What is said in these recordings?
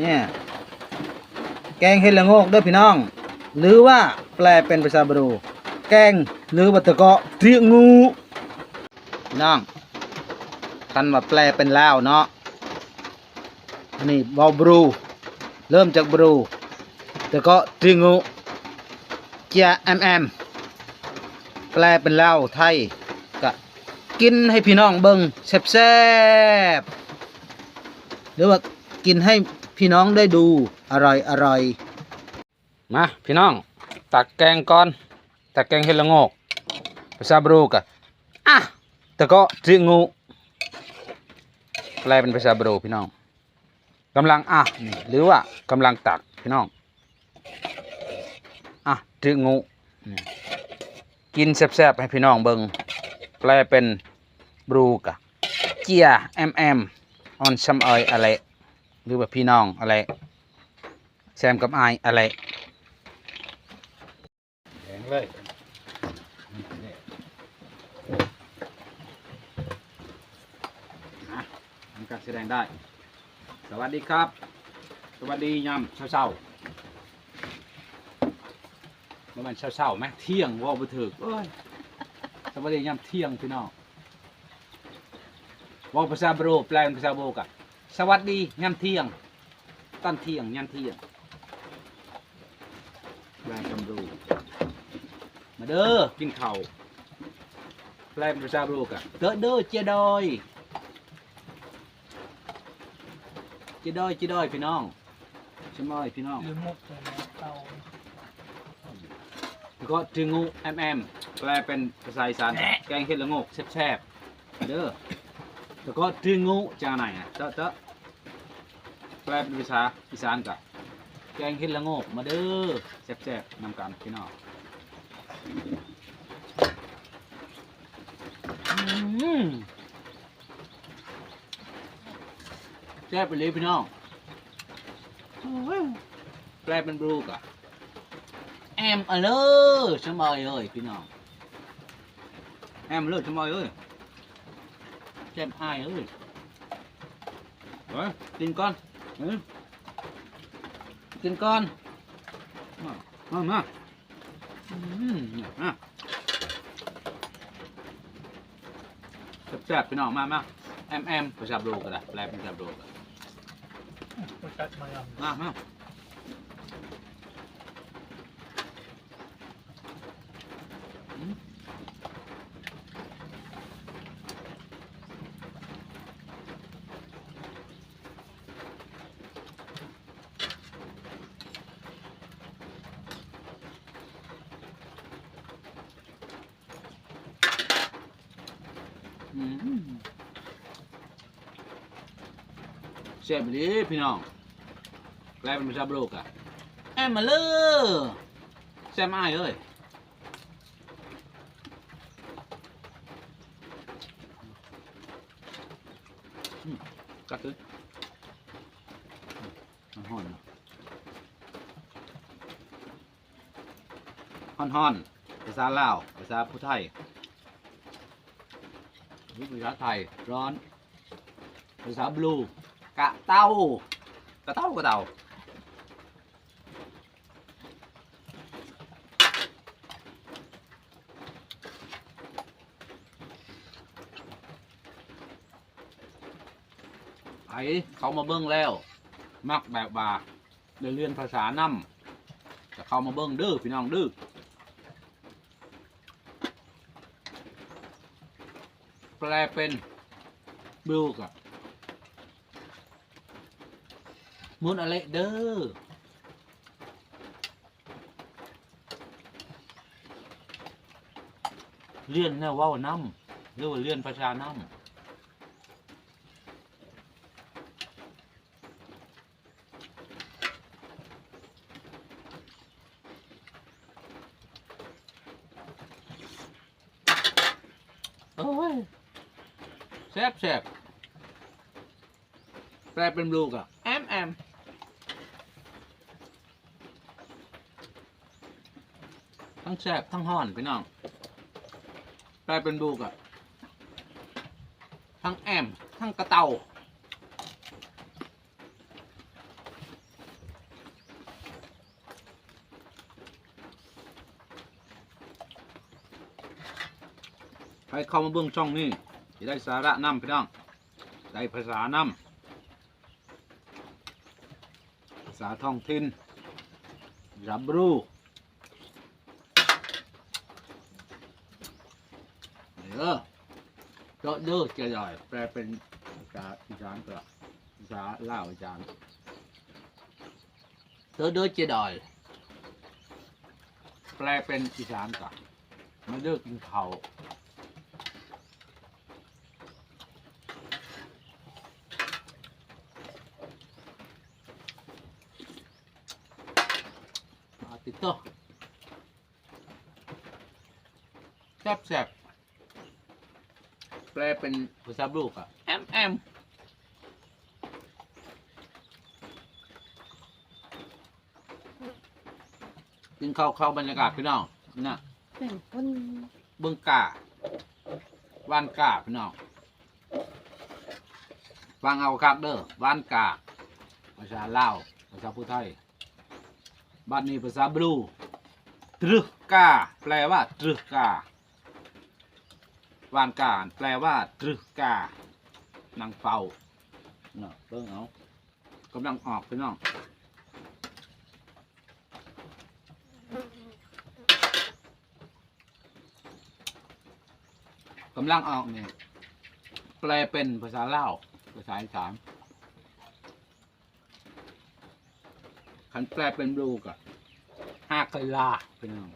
เนี่ยแกงเห็ดละโงกด้อพี่น้อง หรือว่าแปลเป็นภาษาบรู แกงหรือวัตเกาะเรียกงูน้องคันว่าแปลเป็นลาวเนาะนนี้เบาบรู เริ่มจากบรูแต่ก็เรียกงูเจียแอมแอมแปลเป็นลาวไทยก็กินให้พี่น้องเบิ่งแซ่บๆหรือว่ากินให้ พี่น้องได้ดูอร่อยอร่อยมาพี่น้อง ตักแกงก่อน ตักแกงเห็ดละโงกภาษาบรูกะอะแต่ก็จิงูแปลเป็นภาษาบรูพี่น้องกำลังอะนี่หรือว่ากำลังตักพี่น้องอะจิงูนี่กินแซ่บๆให้พี่น้องเบิงแปลเป็นบรูกะเจียแอมแอมออนชัมเอยอะไร หรือว่าพี่น้องอะไร แซมกับไอายอะไรแดงเลยอะทำการแสดงได้ สวัสดีครับ สวัสดียามเช้าๆประมาณเช้าๆไหมเที่ยงว่าบ่ถึกเอ้ยสวัสดียามเที่ยงพี่น้องเว่าภาษาโบรแปลเป็นภาษาโบกะ สวัสดียามเที่ยงตอนเที่ยงยันเที่ยงแปลกำรูมาเด้อกินข้าวแปลเป็นภาบรูกอะเด้อเด้อเจดอยเจดอยเจดอยพี่น้องช่ไหมพี่น้องหรือมุกเลยเตาแล้วก็จึงงูแอมแอมแปลเป็นภาษาอีสานแกงเห็ดละงกแซ่บๆเด้อแล้วก็จึงงูจาไหนอะเตอะเตอะ แปลเป็นภาษาอีสานกะแกงเห็ดละโงกมาเด้อแซ่บๆนำกันพี่น้องอืมแซ่บไปเลยพี่น้องแปลเป็นบรูกอะแอมเอเลอร์ชมอยเอ้ยพี่น้องแอมเลอร์ชมอยเอ้ยแจมอายเอ้ยเฮ้ยกินก่อน เฮ้ยกินก่อนมามามาอืมเนี่ยมาแซ่บๆพี่น้องมามาแอมแอมภาษาบรูก็ได้แปลเป็นภาษาบรูก็ได้ประกัดมาแล้วมา เสียบดีพี่น้องแปลเป็นภาษาโบรกอะแอมมาเลยแซมอายเอ้ยกัดเลยห่อนห่อนห่อนภาษาลาวภาษาผู้ไทยภาษาไทยร้อนภาษาบลู กะเต้ากะเต้ากะเต้าไอ้เขามาเบิ้งแล้ว มักแบบว่าเรียนภาษานำจะเข้ามาเบิ้งเด้อพี่น้องเด้อแปลเป็นบลูกอะ มุนอะไรเด้อเลื่อนแนวว่าวน้ำหรือว่าเลื่อนภาษาน้ำโอ้ยแซ่บแซ่บแปลเป็นบลูกอะแอมแอม ทั้งแสบทั้งห่อนพี่น้องกลายเป็นดูกอะทั้งแอมทั้งกระเตาให้เข้ามาเบื้องช่องนี่จะได้สาระน้ำพี่น้อง ได้ภาษาน้ำภาษาท้องถิ่นรับรู้ เออเจาะเด้อเจะย่อยแปลเป็นภาษาอีสานก็ภาษาลาวอีสานเธอเด้อเจดอยแปลเป็นอีสานก็มาเด้อกินข้าวติดต่อแซบแซบ ลเป็นภาษาบลูกอะแอมแอมกินข้าวเข้าบรรยากาศพี่น้องนะเป็นคนเบิ้งกาว่านกาพี่น้องฟังเอาครับเด้อว่านกาภาษาลาวภาษาพูไทยบ้านนี้ภาษาบลูตรึกกาแปลว่าตรึกกา วานการแปลว่าตรึกกานางเฝ้าเนาะเบิ่งเอากำลังออกพี่น้องกำลังออกเนี่ยแปลเป็นภาษาเล่าภาษาอีสานคันแปลเป็นบลูกอะห้ากะลาพี่น้อง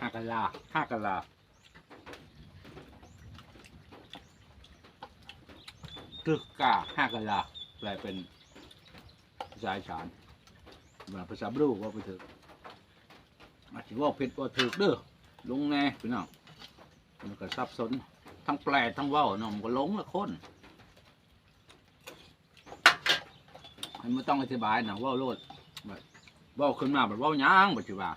ห้ากะลาห้ากะลา ตึกกาห้ากะลาแปลเป็นภาษาอีสานมือนภาษาบรูว่าไปเถอะอาจจะว่าผิดว่าถูกเด้อลงแน่พี่น้องมันก็ซับซ้อนทั้งแปลทั้งเว่านาะมันก็หลงละคนมันไม่ต้องอธิบายนะว่าโลดว่าขึ้นมาแบบว่าหยางปัจจุบัน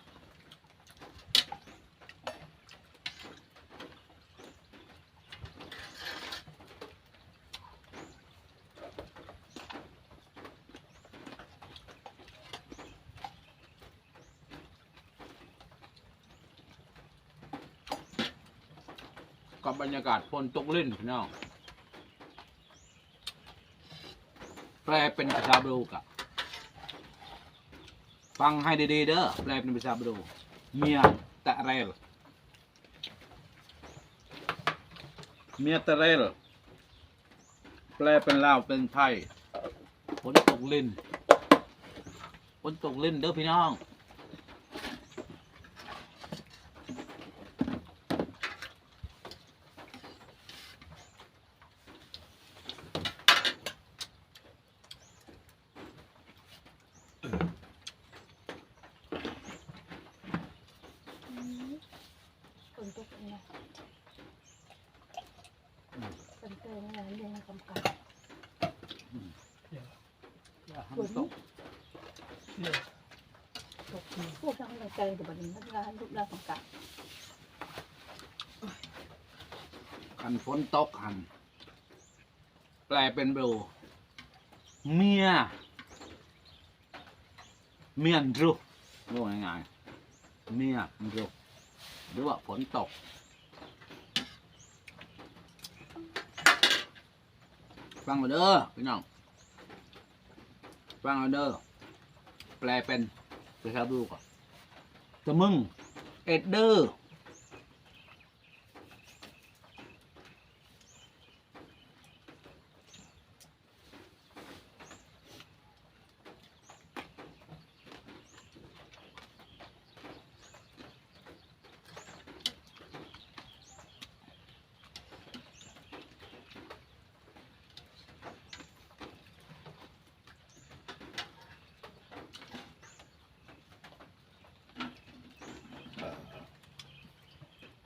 กับบรรยากาศฝนตกลิ่นพี่น้องแปลเป็นภาษาบรูกะฟังให้ดีๆเด้อแปลเป็นภาษาบรูเมียตะเรลเมียตะเรลแปลเป็นลาวเป็นไทยฝนตกลิ่นฝนตกลิ่นเด้อพี่น้อง คนทุกคนนะ เป็นเตยนะเรียนกำกับอย่าให้มันตกเดี๋ยวตกพวกทั้งในใจแต่บัดนี้นักร้านลูกร้านกำกับคันฝนตกหันแปลเป็นบรูเมีย เมียนรุรู้ง่ายเมียนรุกหรือว่าฝนตก ฟังเอาเด้อพี่น้องฟังเอาเด้อแปลเป็นไปครับดูก่อนแต่มึง เอ็ดเดอร์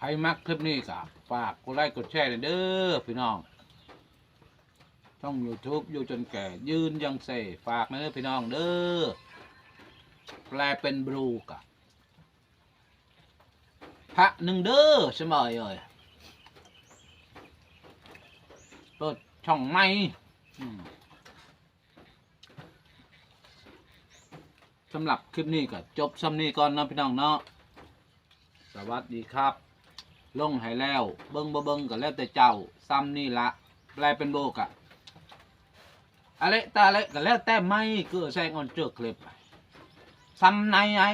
รมักคลิปนี้ก็ฝากกดไลค์กดแชร์หน่อยเด้อพี่น้องช่อง YouTube อยู่จนแก่ยืนยังเสฝากนะเด้อพี่น้องเด้อแปลเป็นบรูกะพระหนึ่งเด้อสมัยเอ่ยเปิดช่องใหม่สำหรับคลิปนี้ก็จบซ้ำนี้ก่อนนาะพี่น้องเนาะสวัสดีครับ ลงให้แล้ว เบิ้งบ่เบิ้งก็แล้วแต่เจ้า ซ้ำนี่ละแปลเป็นโบกอะอะไรตาอะไรก็แล้วแต่ไม่เกือแซงออนเจอคลิปซ้ำในไอ้